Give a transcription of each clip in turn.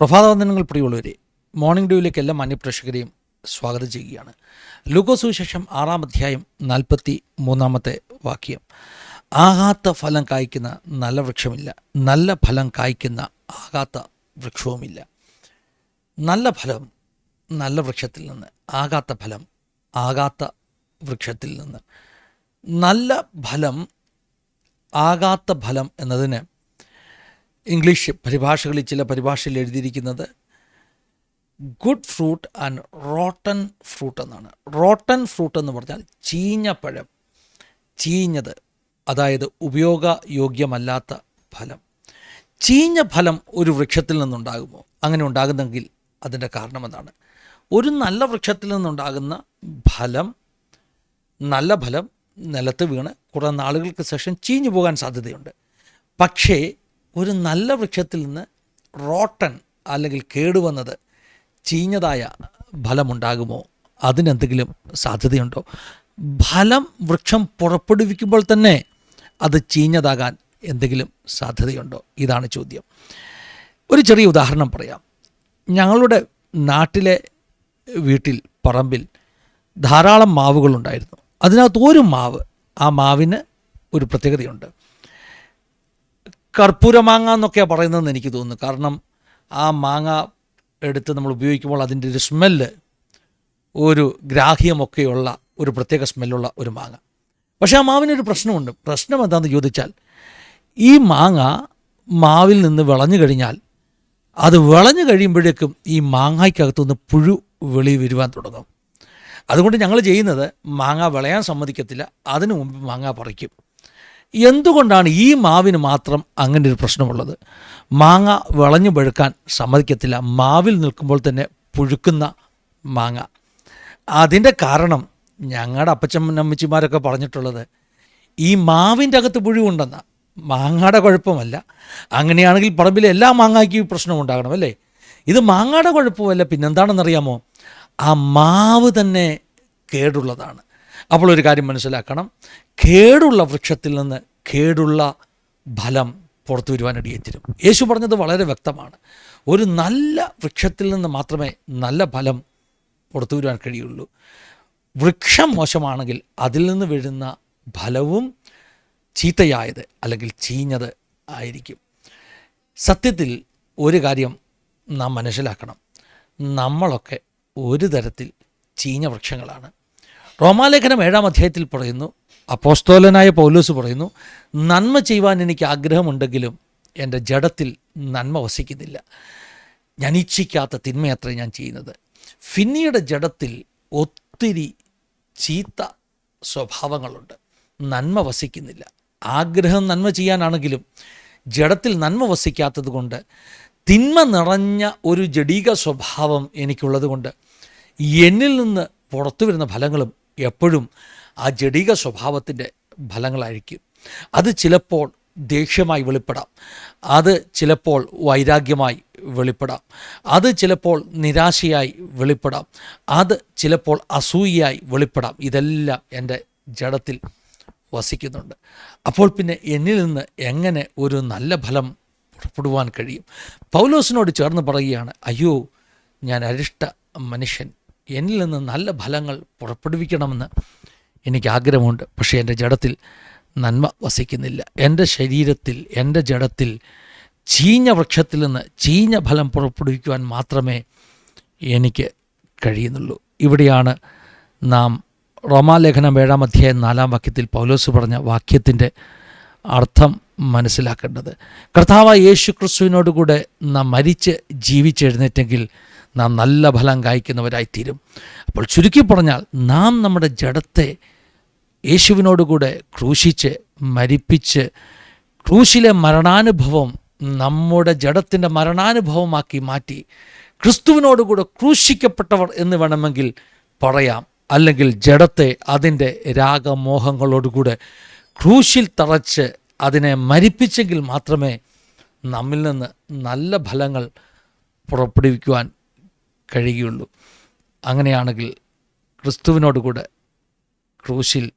പ്രഭാതവന്ദനങ്ങൾ പ്രിയമുള്ളവരെ മോർണിംഗ് ഡ്യൂവിലേക്ക് എല്ലാ മാന്യപ്രേക്ഷകരെയും സ്വാഗതം ചെയ്യുകയാണ്. ലൂക്കോസുവിശേഷം ആറാം അധ്യായം നാൽപ്പത്തി മൂന്നാമത്തെ വാക്യം. ആകാത്ത ഫലം കായ്ക്കുന്ന നല്ല വൃക്ഷമില്ല. നല്ല ഫലം കായ്ക്കുന്ന ആകാത്ത വൃക്ഷവുമില്ല. നല്ല ഫലം നല്ല വൃക്ഷത്തിൽ നിന്ന് ആകാത്ത ഫലം ആകാത്ത വൃക്ഷത്തിൽ നിന്ന്. നല്ല ഫലം ആകാത്ത ഫലം എന്നതിന് ഇംഗ്ലീഷ് പരിഭാഷകളിൽ ചില പരിഭാഷയിൽ എഴുതിയിരിക്കുന്നത് good fruit and rotten fruit എന്നാണ്. റോട്ടൺ ഫ്രൂട്ട് എന്ന് പറഞ്ഞാൽ ചീഞ്ഞ പഴം ചീഞ്ഞത് അതായത് ഉപയോഗയോഗ്യമല്ലാത്ത ഫലം. ചീഞ്ഞ ഫലം ഒരു വൃക്ഷത്തിൽ നിന്നുണ്ടാകുമോ? അങ്ങനെ ഉണ്ടാകുന്നെങ്കിൽ അതിന്റെ കാരണമെന്നാണ് ഒരു നല്ല വൃക്ഷത്തിൽ നിന്നുണ്ടാകുന്ന ഫലം നല്ല ഫലം നിലത്ത് വീണ് കുറേ നാളുകൾക്ക് ശേഷം ചീഞ്ഞു പോകാൻ സാധ്യതയുണ്ട്. പക്ഷേ ഒരു നല്ല വൃക്ഷത്തിൽ നിന്ന് റോട്ടൺ അല്ലെങ്കിൽ കേടുവന്നത് ചീഞ്ഞതായ ഫലമുണ്ടാകുമോ? അതിനെന്തെങ്കിലും സാധ്യതയുണ്ടോ? ഫലം വൃക്ഷം പുറപ്പെടുവിക്കുമ്പോൾ തന്നെ അത് ചീഞ്ഞതാകാൻ എന്തെങ്കിലും സാധ്യതയുണ്ടോ? ഇതാണ് ചോദ്യം. ഒരു ചെറിയ ഉദാഹരണം പറയാം. ഞങ്ങളുടെ നാട്ടിലെ വീട്ടിൽ പറമ്പിൽ ധാരാളം മാവുകളുണ്ടായിരുന്നു. അതിനകത്ത് ഒരു മാവ് ആ മാവിന് ഒരു പ്രത്യേകതയുണ്ട്. കർപ്പൂര മാങ്ങ എന്നൊക്കെയാണ് പറയുന്നതെന്ന് എനിക്ക് തോന്നുന്നു. കാരണം ആ മാങ്ങ എടുത്ത് നമ്മൾ ഉപയോഗിക്കുമ്പോൾ അതിന്റെ ഒരു സ്മെല്ല് ഒരു ഗ്രാഹ്യമൊക്കെയുള്ള ഒരു പ്രത്യേക സ്മെല്ലുള്ള ഒരു മാങ്ങ. പക്ഷേ ആ മാവിനൊരു പ്രശ്നമുണ്ട്. പ്രശ്നം എന്താണെന്ന് ചോദിച്ചാൽ ഈ മാങ്ങ മാവിൽ നിന്ന് വിളഞ്ഞു കഴിഞ്ഞാൽ അത് വിളഞ്ഞു കഴിയുമ്പോഴേക്കും ഈ മാങ്ങയ്ക്കകത്തുനിന്ന് പുഴു വെളി വരുവാൻ തുടങ്ങും. അതുകൊണ്ട് ഞങ്ങൾ ചെയ്യുന്നത് മാങ്ങ വിളയാൻ സമ്മതിക്കത്തില്ല. അതിനു മുമ്പ് മാങ്ങ പറിക്കും. എന്തുകൊണ്ടാണ് ഈ മാവിന് മാത്രം അങ്ങനെ ഒരു പ്രശ്നമുള്ളത്? മാങ്ങ വിളഞ്ഞു പഴുക്കാൻ സമ്മതിക്കത്തില്ല. മാവിൽ നിൽക്കുമ്പോൾ തന്നെ പുഴുക്കുന്ന മാങ്ങ. അതിന്റെ കാരണം ഞങ്ങളുടെ അപ്പച്ചമ്മ അമ്മച്ചിമാരൊക്കെ പറഞ്ഞിട്ടുള്ളത് ഈ മാവിന്റെ അകത്ത് പുഴുവുണ്ടെന്ന. മാങ്ങയുടെ കുഴപ്പമല്ല. അങ്ങനെയാണെങ്കിൽ പറമ്പിലെ എല്ലാ മാങ്ങയ്ക്കും ഈ പ്രശ്നം ഉണ്ടാകണം അല്ലേ? ഇത് മാങ്ങയുടെ കുഴപ്പമല്ല. പിന്നെന്താണെന്നറിയാമോ? ആ മാവ് തന്നെ കേടുള്ളതാണ്. അപ്പോൾ ഒരു കാര്യം മനസ്സിലാക്കണം. കേടുള്ള വൃക്ഷത്തിൽ നിന്ന് കേടുള്ള ഫലം പുറത്തു വരുവാനിടയെ യേശു പറഞ്ഞത് വളരെ വ്യക്തമാണ്. ഒരു നല്ല വൃക്ഷത്തിൽ നിന്ന് മാത്രമേ നല്ല ഫലം പുറത്തു വരുവാൻ കഴിയുള്ളൂ. വൃക്ഷം മോശമാണെങ്കിൽ അതിൽ നിന്ന് വീഴുന്ന ഫലവും ചീത്തയായത് അല്ലെങ്കിൽ ചീഞ്ഞത് ആയിരിക്കും. സത്യത്തിൽ ഒരു കാര്യം നാം മനസ്സിലാക്കണം. നമ്മളൊക്കെ ഒരു തരത്തിൽ ചീഞ്ഞ വൃക്ഷങ്ങളാണ്. റോമാലേഖനം ഏഴാം അധ്യായത്തിൽ പറയുന്നു. അപ്പോസ്തോലനായ പൗലൂസ് പറയുന്നു നന്മ ചെയ്യുവാൻ എനിക്ക് ആഗ്രഹമുണ്ടെങ്കിലും എന്റെ ജഡത്തിൽ നന്മ വസിക്കുന്നില്ല. ഞാൻ ഇച്ഛിക്കാത്ത തിന്മയത്ര ഞാൻ ചെയ്യുന്നത്. ഫിന്നിയുടെ ജഡത്തിൽ ഒത്തിരി ചീത്ത സ്വഭാവങ്ങളുണ്ട്. നന്മ വസിക്കുന്നില്ല. ആഗ്രഹം നന്മ ചെയ്യാനാണെങ്കിലും ജഡത്തിൽ നന്മ വസിക്കാത്തത് കൊണ്ട് തിന്മ നിറഞ്ഞ ഒരു ജഡീക സ്വഭാവം എനിക്കുള്ളത് കൊണ്ട് എന്നിൽ നിന്ന് പുറത്തു വരുന്ന ഫലങ്ങളും എപ്പോഴും ആ ജടിക സ്വഭാവത്തിന്റെ ഫലങ്ങളായിരിക്കും. അത് ചിലപ്പോൾ ദേഷ്യമായി വെളിപ്പെടാം. അത് ചിലപ്പോൾ വൈരാഗ്യമായി വെളിപ്പെടാം. അത് ചിലപ്പോൾ നിരാശയായി വെളിപ്പെടാം. അത് ചിലപ്പോൾ അസൂയയായി വെളിപ്പെടാം. ഇതെല്ലാം എന്റെ ജഡത്തിൽ വസിക്കുന്നുണ്ട്. അപ്പോൾ പിന്നെ എന്നിൽ നിന്ന് എങ്ങനെ ഒരു നല്ല ഫലം പുറപ്പെടുവാൻ കഴിയും? പൗലോസിനോട് ചേർന്ന് പറയുകയാണ് അയ്യോ ഞാൻ അരിഷ്ട മനുഷ്യൻ എന്നിൽ നിന്ന് നല്ല ഫലങ്ങൾ പുറപ്പെടുവിക്കണമെന്ന് എനിക്ക് ആഗ്രഹമുണ്ട്. പക്ഷേ എന്റെ ജഡത്തിൽ നന്മ വസിക്കുന്നില്ല. എന്റെ ശരീരത്തിൽ എന്റെ ജഡത്തിൽ ചീഞ്ഞ വൃക്ഷത്തിൽ നിന്ന് ചീഞ്ഞ ഫലം പുറപ്പെടുവിക്കുവാൻ മാത്രമേ എനിക്ക് കഴിയുന്നുള്ളൂ. ഇവിടെയാണ് നാം റോമാലേഖനം ഏഴാം അധ്യായം നാലാം വാക്യത്തിൽ പൗലോസ് പറഞ്ഞ വാക്യത്തിന്റെ അർത്ഥം മനസ്സിലാക്കേണ്ടത്. കർത്താവ് യേശു ക്രിസ്തുവിനോടുകൂടെ നാം മരിച്ച് ജീവിച്ചെഴുന്നേറ്റെങ്കിൽ നാം നല്ല ഫലം കായ്ക്കുന്നവരായിത്തീരും. അപ്പോൾ ചുരുക്കി പറഞ്ഞാൽ നാം നമ്മുടെ ജഡത്തെ യേശുവിനോടുകൂടെ ക്രൂശിച്ച് മരിപ്പിച്ച് ക്രൂശിലെ മരണാനുഭവം നമ്മുടെ ജഡത്തിന്റെ മരണാനുഭവമാക്കി മാറ്റി ക്രിസ്തുവിനോടുകൂടെ ക്രൂശിക്കപ്പെട്ടവർ എന്ന് വേണമെങ്കിൽ പറയാം. അല്ലെങ്കിൽ ജഡത്തെ അതിന്റെ രാഗമോഹങ്ങളോടുകൂടെ ക്രൂശിൽ തറച്ച് അതിനെ മരിപ്പിച്ചെങ്കിൽ മാത്രമേ നമ്മിൽ നിന്ന് നല്ല ഫലങ്ങൾ പുറപ്പെടുവിക്കുവാൻ കഴിയുകയുള്ളൂ. അങ്ങനെയാണെങ്കിൽ ക്രിസ്തുവിനോടുകൂടെ ക്രൂശിൽ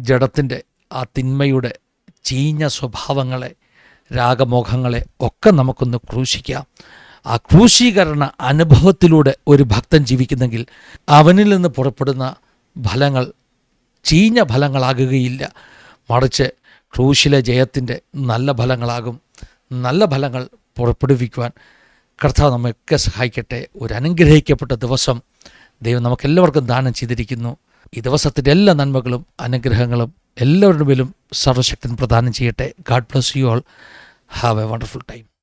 ജഡത്തിന്റെ ആ തിന്മയുടെ ചീഞ്ഞ സ്വഭാവങ്ങളെ രാഗമോഹങ്ങളെ ഒക്കെ നമുക്കൊന്ന് ക്രൂശിക്കാം. ആ ക്രൂശീകരണ അനുഭവത്തിലൂടെ ഒരു ഭക്തൻ ജീവിക്കുന്നെങ്കിൽ അവനിൽ നിന്ന് പുറപ്പെടുന്ന ഫലങ്ങൾ ചീഞ്ഞ ഫലങ്ങളാകുകയില്ല. മറിച്ച് ക്രൂശിലെ ജയത്തിന്റെ നല്ല ഫലങ്ങളാകും. നല്ല ഫലങ്ങൾ പുറപ്പെടുവിക്കുവാൻ കർത്താവ് നമ്മയൊക്കെ സഹായിക്കട്ടെ. ഒരു അനുഗ്രഹിക്കപ്പെട്ട ദിവസം ദൈവം നമുക്കെല്ലാവർക്കും ദാനം ചെയ്തിരിക്കുന്നു. ഈ ദിവസത്തിന്റെ എല്ലാ നന്മകളും അനുഗ്രഹങ്ങളും എല്ലാവരുടെ മേലും സർവശക്തൻ പ്രദാനം ചെയ്യട്ടെ. God bless you all have a wonderful time